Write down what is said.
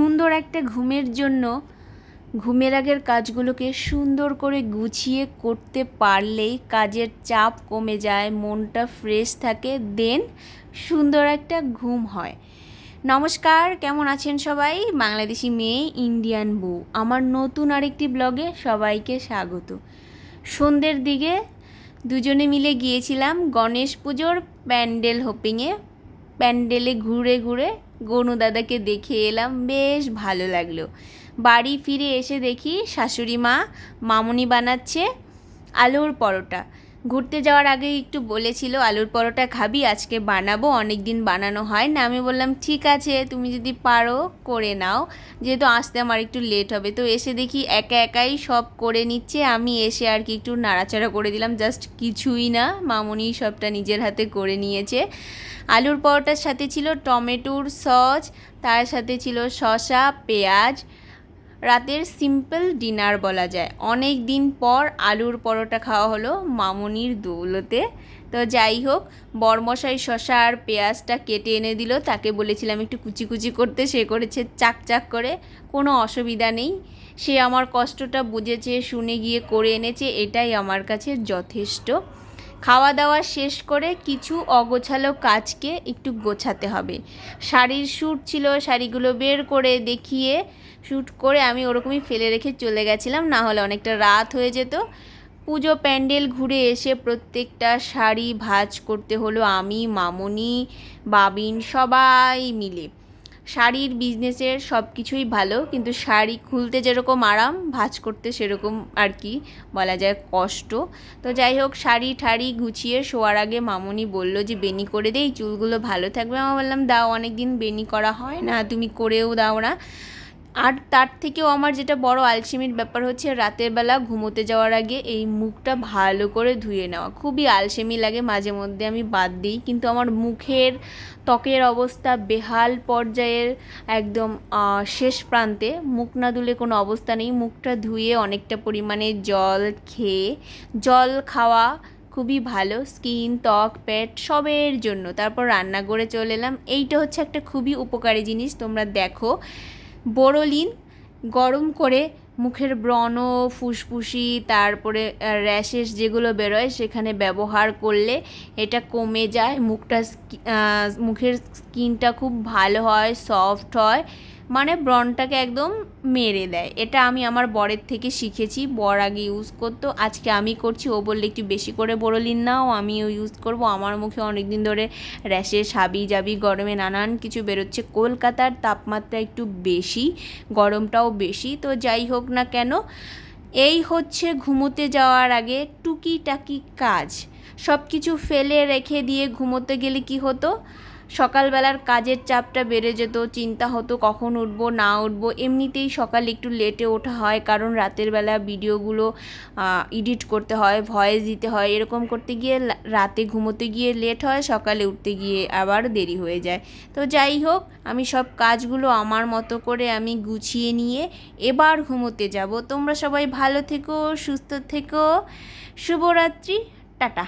সুন্দর একটা ঘুমের জন্য, ঘুমের আগের কাজগুলোকে সুন্দর করে গুছিয়ে করতে পারলেই কাজের চাপ কমে যায়, মনটা ফ্রেশ থাকে দেন সুন্দর একটা ঘুম হয়। নমস্কার, কেমন আছেন সবাই? বাংলাদেশি মেয়ে ইন্ডিয়ান বউ। আমার নতুন আরেকটি ব্লগে সবাইকে স্বাগত। সন্ধ্যের দিকে দুজনে মিলে গিয়েছিলাম গণেশ পুজোর প্যান্ডেল হোপিংয়ে প্যান্ডেলে ঘুরে ঘুরে গনু দাদাকে দেখে এলাম, বেশ ভালো লাগল। বাড়ি ফিরে এসে দেখি শাশুড়ি মা মামনি বানাচ্ছে আলুর পরোটা। ঘুরতে যাওয়ার আগে একটু বলেছিল, আলুর পরোটা খাবি, আজকে বানাবো অনেক দিন বানানো হয় না আমি বললাম, ঠিক আছে, তুমি যদি পারো, করে নাও। যেহেতু আসতে আমার একটু লেট হবে, তো এসে দেখি একা একাই সব করে নিচ্ছে। আমি এসে আর কি একটু নাড়াচাড়া করে দিলাম জাস্ট কিছুই না, মামুনি সবটা নিজের হাতে করে নিয়েছে। আলুর পরোটার সাথে ছিল টমেটোর সস, তার সাথে ছিল শসা, পেঁয়াজ রাতের সিম্পল ডিনার বলা যায়। অনেক দিন পর আলুর পরোটা খাওয়া হলো মামুনির দৌলতে। তো যাই হোক, বরমশাই শশা আর পেঁয়াজটা কেটে এনে দিল। তাকে বলেছিলাম একটু কুচি কুচি করতে, সে করেছে চাক চাক করে। কোনো অসুবিধা নেই। সে আমার কষ্টটা বুঝেছে, শুনে গিয়ে করে এনেছে। এটাই আমার কাছে যথেষ্ট। খাওয়া দাওয়া শেষ করে কিছু অগোছালো কাজকে একটু গোছাতে হবে। শাড়ির শ্যুট ছিল, শাড়িগুলো বের করে দেখিয়ে শ্যুট করে আমি ওরকমই ফেলে রেখে চলে গেছিলাম, না হলে অনেকটা রাত হয়ে যেত। পুজো প্যান্ডেল ঘুরে এসে প্রত্যেকটা শাড়ি ভাজ করতে হলো আমি, মামনি, বাবিন, সবাই মিলে। শাড়ির বিজনেসের সব কিছুই ভালো, কিন্তু শাড়ি খুলতে যেরকম আরাম, ভাজ করতে সেরকম আর কি বলা যায় কষ্ট। তো যাই হোক, শাড়ি ঠাড়ি গুছিয়ে শোয়ার আগে মামনি বলল যে বেনি করে দেই চুলগুলো ভালো থাকবে। আমি বললাম, দাও অনেক দিন বেনি করা হয় না, তুমি করেও দাও না। আর তার থেকেও আমার যেটা বড় আলসেমির ব্যাপার হচ্ছে রাতের বেলা ঘুমোতে যাওয়ার আগে এই মুখটা ভালো করে ধুয়ে নেওয়া। খুবই আলসেমি লাগে, মাঝে মধ্যে আমি বাদ দিই। কিন্তু আমার মুখের ত্বকের অবস্থা বেহাল পর্যায়ের একদম শেষ প্রান্তে মুখ না ধুলে কোনো অবস্থা নেই। মুখটা ধুয়ে অনেকটা পরিমাণে জল খেয়ে, জল খাওয়া খুবই ভালো। স্কিন, ত্বক, পেট সবের জন্য। তারপর রান্না করে চলে এলাম। এইটা হচ্ছে একটা খুবই উপকারী জিনিস, তোমরা দেখো। বোরোলিন গরম করে মুখের ব্রণ, ফুসফুসি, তারপরে র্যাশেস যেগুলো বেরোয় সেখানে ব্যবহার করলে এটা কমে যায়। মুখটা মুখের স্কিনটা খুব ভালো হয় সফট হয়। মানে ব্রনটাকে একদম মেরে দেয়। এটা আমি আমার বরের থেকে শিখেছি, বর আগে ইউজ করতো, আজকে আমি করছি, ও বললে একটু বেশি করে বড়লিন নাও আমিও ইউজ করব। আমার মুখে অনেক দিন ধরে র্যাশে সাবি জাবি গরমে নানান কিছু বেরোচ্ছে। কলকাতার তাপমাত্রা একটু বেশি, গরমটাও বেশি, তো যাই হোক না কেন, এই হচ্ছে ঘুমোতে যাওয়ার আগে টুকিটাকি কাজ। সব কিছু ফেলে রেখে দিয়ে ঘুমোতে গেলে কি হতো? সকালবেলার কাজের চাপটা বেড়ে যেত, চিন্তা হতো কখন উঠবো, না উঠবো। এমনিতেই সকালে একটু লেটে ওঠা হয়, কারণ রাতের বেলা ভিডিওগুলো এডিট করতে হয় ভয়েস দিতে হয়। এরকম করতে গিয়ে রাতে ঘুমোতে গিয়ে লেট হয়, সকালে উঠতে গিয়ে আবার দেরি হয়ে যায়। তো যাই হোক, আমি সব কাজগুলো আমার মতো করে আমি গুছিয়ে নিয়ে এবার ঘুমোতে যাব। তোমরা সবাই ভালো থেকো, সুস্থ থেকো। শুভরাত্রি, টাটা।